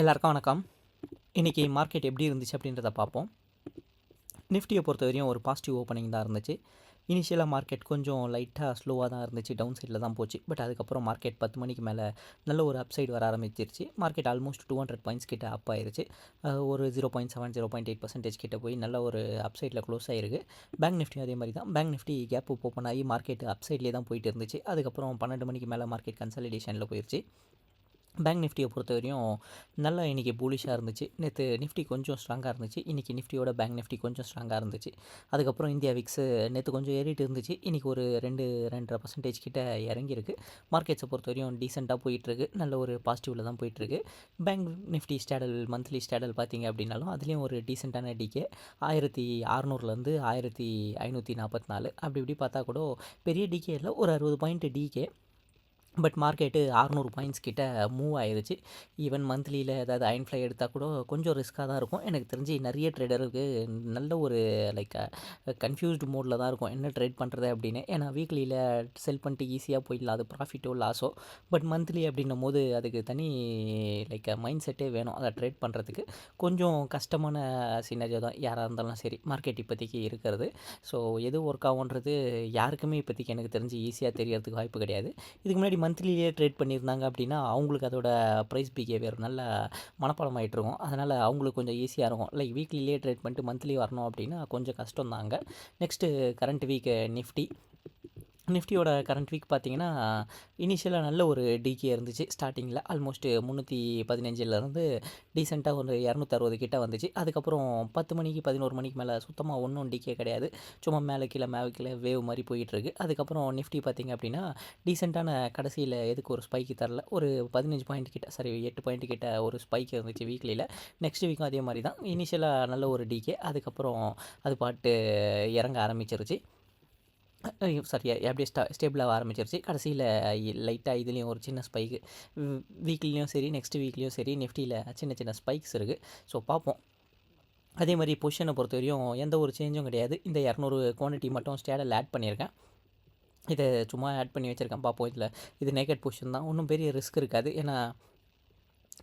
எல்லாருக்கும் வணக்கம். இன்றைக்கி மார்க்கெட் எப்படி இருந்துச்சு அப்படின்றத பார்ப்போம். நிஃப்டியை பொறுத்த வரையும் ஒரு பாசிட்டிவ் ஓப்பனிங் தான் இருந்துச்சு. இனிஷியலாக மார்க்கெட் கொஞ்சம் லைட்டாக ஸ்லோவாக தான் இருந்துச்சு. டவுன் சைடில் தான் போச்சு. பட் அதுக்கப்புறம் மார்க்கெட் பத்து மணிக்கு மேலே நல்ல ஒரு அப் சைடு வர ஆரம்பிச்சிருச்சு. Market almost two hundred points கிட்ட அப் ஆயிருச்சு. ஒரு zero point seven zero point eight percentage கிட்ட போய் நல்ல ஒரு அப் சைடில் க்ளோஸ் ஆயிருக்கு. பேங்க் நிஃப்டி அதே மாதிரி தான். பேங்க் நிஃப்டி கேப் ஓப்பன் ஆகி மார்க்கெட் அப் சைட்லேயே தான் போயிட்டு இருந்துச்சு. அதுக்கப்புறம் பன்னெண்டு மணிக்கு மேலே மார்க்கெட் கன்சல்டேஷனில் போயிருச்சு. பேங்க் நிஃப்டியை பொறுத்த வரையும் நல்லா இன்றைக்கி பூலிஷாக இருந்துச்சு. நேற்று நிஃப்டி கொஞ்சம் ஸ்ட்ராங்காக இருந்துச்சு. இன்றைக்கி நிஃப்டியோட பேங்க் நிஃப்டி கொஞ்சம் ஸ்ட்ராங்காக இருந்துச்சு. அதுக்கப்புறம் இந்தியா விக்ஸு நேற்று கொஞ்சம் ஏறிட்டு இருந்துச்சு. இன்றைக்கி ஒரு ரெண்டு ரெண்டரை பர்சன்டேஜ் கிட்ட இறங்கியிருக்கு. மார்க்கெட்ஸை பொறுத்த வரையும் டீசெண்டாக போயிட்டுருக்கு. நல்ல ஒரு பாசிட்டிவில் தான் போயிட்டுருக்கு. Bank Nifty straddle monthly straddle பார்த்தீங்க அப்படின்னாலும் அதுலேயும் ஒரு டீசெண்டான டிகே ஆயிரத்தி அறநூறுலேருந்து ஆயிரத்தி ஐநூற்றி நாற்பத்தி நாலு. அப்படி இப்படி பார்த்தா கூட பெரிய டிகே இல்லை ஒரு அறுபது பாயிண்ட் டிகே பட் மார்க்கெட்டு அறநூறு பாயிண்ட்ஸ் கிட்ட மூவ் ஆயிடுச்சு ஈவன் மந்த்லியில் ஏதாவது அயன் ஃப்ளை எடுத்தால் கூட கொஞ்சம் ரிஸ்க்காக தான் இருக்கும். எனக்கு தெரிஞ்சு நிறைய ட்ரேடருக்கு நல்ல ஒரு லைக் கன்ஃபியூஸ்டு மோடில் தான் இருக்கும். என்ன ட்ரேட் பண்ணுறது அப்படின்னு. ஏன்னா வீக்லியில் செல் பண்ணிட்டு ஈஸியாக போயிடலாம். அது ப்ராஃபிட்டோ லாஸோ பட் மந்த்லி அப்படின்னும் போது அதுக்கு தனி லைக் மைண்ட் செட்டே வேணும். அதை ட்ரேட் பண்ணுறதுக்கு கொஞ்சம் கஷ்டமான சினரியோ தான். யாராக இருந்தாலும் சரி. மார்க்கெட் இப்போதைக்கு இருக்கிறது. ஸோ எது ஒர்க் ஆகுன்றது யாருக்குமே இப்போதைக்கு எனக்கு தெரிஞ்சு ஈஸியாக தெரியறதுக்கு வாய்ப்பு கிடையாது. இதுக்கு முன்னாடி மந்த்லியே ட்ரேட் பண்ணியிருந்தாங்க அப்படின்னா அவங்களுக்கு அதோட ப்ரைஸ் பிஹேவியர் நல்ல மனப்பாடம் ஆகிட்டு இருக்கும் அதனால் அவங்களுக்கு கொஞ்சம் ஈஸியாக இருக்கும். லைக் வீக்லியே ட்ரேட் பண்ணிட்டு மந்த்லி வரணும் அப்படின்னா கொஞ்சம் கஷ்டம் தாங்க நெக்ஸ்ட்டு கரண்ட் வீக் நிஃப்டி நிஃப்டியோட கரண்ட் வீக் பார்த்தீங்கன்னா இனிஷியலாக நல்ல ஒரு டிகே இருந்துச்சு. ஸ்டார்டிங்கில் ஆல்மோஸ்ட் முந்நூற்றி பதினஞ்சுலேருந்து டீசெண்டாக ஒரு இரநூத்தறுபது கிட்ட வந்துச்சு. அதுக்கப்புறம் பத்து மணிக்கு பதினோரு மணிக்கு மேலே சுத்தமாக ஒன்றும் டிகே கிடையாது. சும்மா மேலே கீழே மேலே கீழே வேவ் மாதிரி போயிட்டுருக்கு. அதுக்கப்புறம் நிஃப்டி பார்த்திங்க அப்படின்னா டீசெண்டான கடைசியில் எதுக்கு ஒரு ஸ்பைக்கு தரல. ஒரு பதினஞ்சு பாயிண்ட் கிட்ட சரி எட்டு பாயிண்ட் கிட்ட ஒரு ஸ்பைக் இருந்துச்சு வீக்லியில் நெக்ஸ்ட் வீக்கும் அதே மாதிரி தான். இனிஷியலாக நல்ல ஒரு டிகே அதுக்கப்புறம் அது பாட்டு இறங்க ஆரம்பிச்சிருச்சு. சாரி அப்படியே ஸ்டா ஸ்டேபிளாக ஆரம்பிச்சிருச்சு. கடைசியில் லைட்டாக இதுலேயும் ஒரு சின்ன ஸ்பைக்கு வீக்லேயும் சரி நெக்ஸ்ட் வீக்லேயும் சரி நிஃப்டியில் சின்ன சின்ன ஸ்பைக்ஸ் இருக்குது ஸோ பார்ப்போம். அதே மாதிரி பொசிஷனை பொறுத்த வரையும் எந்த ஒரு சேஞ்சும் கிடையாது. இந்த இரநூறு குவான்டிட்டி மட்டும் ஸ்டேடல் ஆட் பண்ணியிருக்கேன் இதை சும்மா ஆட் பண்ணி வச்சுருக்கேன். பார்ப்போம் இதில் இது நெகட் பொசிஷன் தான். ஒன்றும் பெரிய ரிஸ்க் இருக்காது. ஏன்னா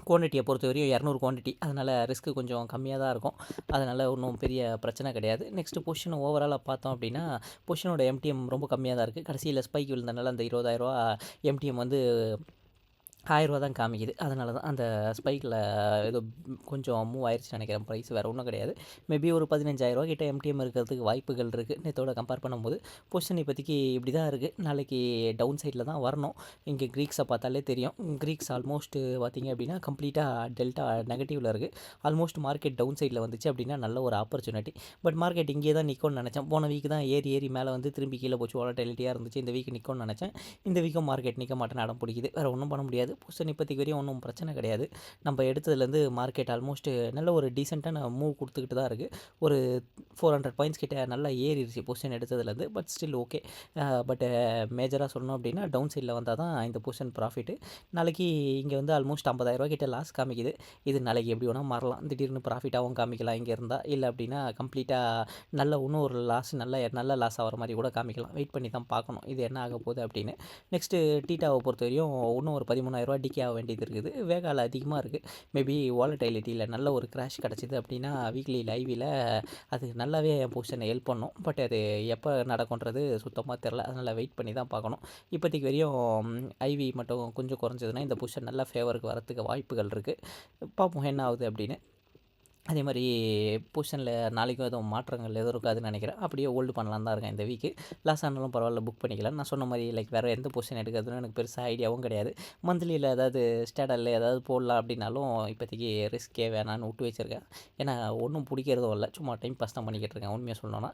குவான்டிட்டியை பொறுத்த வரையும் இரநூறு குவான்டிட்டி அதனால் ரிஸ்க்கு கொஞ்சம் கம்மியாக தான் இருக்கும். அதனால் ஒன்றும் பெரிய பிரச்சனை கிடையாது. நெக்ஸ்ட்டு பொஷன் ஓவராலாக பார்த்தோம் அப்படின்னா பொஷனோட எம்டிஎம் ரொம்ப கம்மியாக தான் இருக்குது கடைசியில் ஸ்பைக் விழுந்தனால அந்த இருபதாயிரரூவா எம்டிஎம் வந்து ஆயிரரூவா தான் காமிக்குது. அதனால தான் அந்த ஸ்பைக்கில் ஏதோ கொஞ்சம் மூவ் ஆயிடுச்சு நினைக்கிறேன். ப்ரைஸ் வேறு ஒன்றும் கிடையாது. மேபி ஒரு பதினஞ்சாயிரரூவா கிட்ட எம்டிஎம் இருக்கிறதுக்கு வாய்ப்புகள் இருக்குது நேற்றோட கம்பேர் பண்ணும்போது பொசிஷன் இப்போதைக்கு இப்படி தான் இருக்குது நாளைக்கு டவுன் சைடில் தான் வரணும். இங்கே க்ரீக்ஸை பார்த்தாலே தெரியும். க்ரீக்ஸ் ஆல்மோஸ்ட்டு பார்த்தீங்க அப்படின்னா கம்ப்ளீட்டாக டெல்டா நெகட்டிவில் இருக்குது ஆல்மோஸ்ட் மார்க்கெட் டவுன் சைடில் வந்துச்சு அப்படின்னா நல்ல ஒரு ஆப்பர்ச்சுனிட்டி பட் மார்க்கெட் இங்கே தான் நிற்கும்னு நினச்சேன். போன வீக் தான் ஏறி ஏறி மேலே வந்து திரும்பி கீழே போச்சு. வாலட்டிலிட்டியாக இருந்துச்சு. இந்த வீக் நிற்கும்னு நினச்சேன். இந்த வீக்கும் மார்க்கெட் நிற்க மாட்டேன் அடம் பிடிக்குது. வேறு ஒன்றும் பண்ண முடியாது. பொசிஷன் இப்போதைக்கு வரையும் ஒன்றும் பிரச்சனை கிடையாது. நம்ம எடுத்ததுலேருந்து மார்க்கெட் ஆல்மோஸ்ட் நல்ல ஒரு டீசெண்டான மூவ் கொடுத்துக்கிட்டு தான் இருக்குது ஒரு ஃபோர் ஹண்ட்ரட் பாயிண்ட்ஸ் கிட்ட நல்லா ஏறிடுச்சு பொசிஷன் எடுத்ததுலேருந்து பட் ஸ்டில் ஓகே பட் மேஜராக சொல்லணும் அப்படின்னா டவுன் சைடில் வந்தால் தான் இந்த பொசிஷன் ப்ராஃபிட்டு நாளைக்கு இங்கே வந்து ஆல்மோஸ்ட் ஐம்பதாயிரரூவா கிட்ட லாஸ் காமிக்குது. இது நாளைக்கு எப்படி வேணால் மாறலாம். திடீர்னு ப்ராஃபிட்டாகவும் காமிக்கலாம் இங்கே இருந்தால் இல்லை அப்படின்னா கம்ப்ளீட்டாக நல்ல இன்னும் ஒரு லாஸ் நல்ல நல்ல லாஸ் ஆகிற மாதிரி கூட காமிக்கலாம். வெயிட் பண்ணி தான் பார்க்கணும். இது என்ன ஆக போகுது அப்படின்னு. நெக்ஸ்ட்டு டீட்டாவை பொறுத்த வரையும் இன்னும் ஒரு பதிமூணாயிரம் பதிமூணாயிரரூவா டிக்கே ஆக வேண்டியது இருக்குது. வேகால அதிகமாக இருக்குது மேபி வாலடைலிட்டியில் நல்ல ஒரு கிராஷ் கிடச்சிது அப்படின்னா வீக்லி லைவில் அது நல்லாவே என் பொசிஷனை ஹெல்ப் பண்ணும். பட் அது எப்போ நடக்கும்ன்றது சுத்தமாக தெரில அதனால் வெயிட் பண்ணி தான் பார்க்கணும். இப்போதைக்கு வரையும் ஐவி மட்டும் கொஞ்சம் குறைஞ்சதுன்னா இந்த பொசிஷன் நல்ல ஃபேவருக்கு வரத்துக்கு வாய்ப்புகள் இருக்குது பார்ப்போம் என்ன ஆகுது அப்படின்னு. அதே மாதிரி பொசிஷனில் நாளைக்கும் எதுவும் மாற்றங்கள் எதுவும் இருக்காதுன்னு நினைக்கிறேன். அப்படியே ஹோல்டு பண்ணலாம் தான் இருக்கேன் இந்த வீக்கு லாஸ் ஆனாலும் பரவாயில்ல புக் பண்ணிக்கலாம். நான் சொன்ன மாதிரி லைக் வேறு எந்த பொசிஷன் எடுக்கிறதுன்னு எனக்கு பெருசாக ஐடியாவும் கிடையாது. மந்த்லியில் ஏதாவது ஸ்டேடலில் ஏதாவது போடலாம் அப்படின்னாலும் இப்போதைக்கு ரிஸ்க்கே வேணான்னு விட்டு வச்சுருக்கேன். ஏன்னா ஒன்றும் பிடிக்கிறதும் இல்லை. சும்மா டைம் பாஸ் தான் பண்ணிக்கிட்டு இருக்கேன் உண்மையாக சொல்லணும்னா.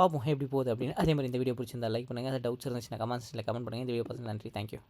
பார்ப்போம் எப்படி போகுது அப்படின்னு. அதே மாதிரி இந்த வீடியோ பிடிச்சிருந்தா லைக் பண்ணுங்கள் அது டவுட்ஸ் இருந்துச்சுன்னா கமெண்ட்ஸில் கமெண்ட் பண்ணுங்கள் இந்த வீடியோ பார்த்து நன்றி. தேங்க்யூ